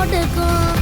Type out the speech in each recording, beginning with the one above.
モテ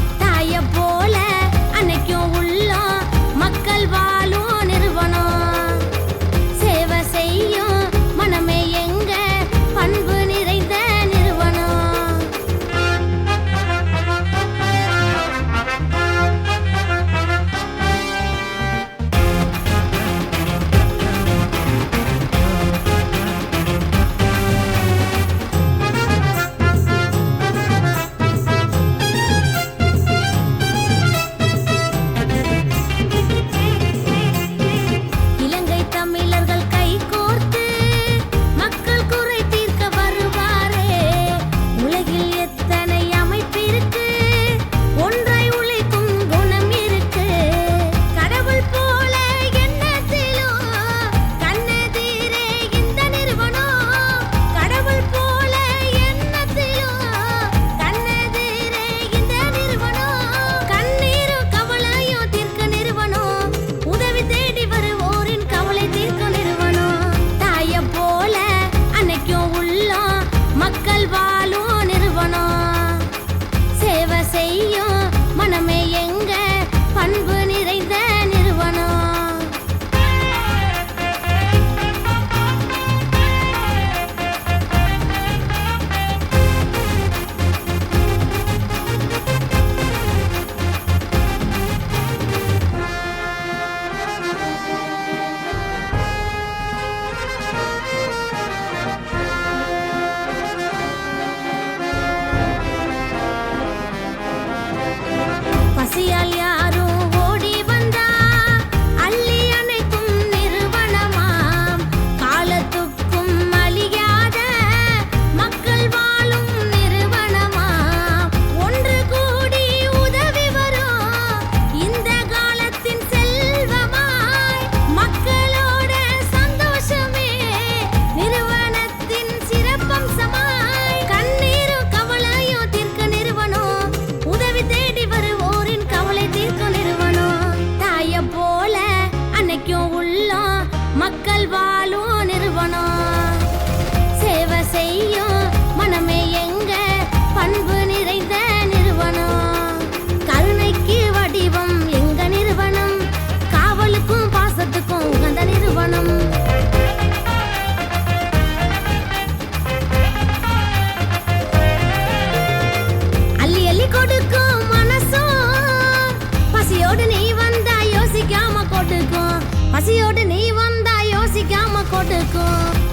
si alias மக்கள் வாழும் நிறுவனம். 的歌。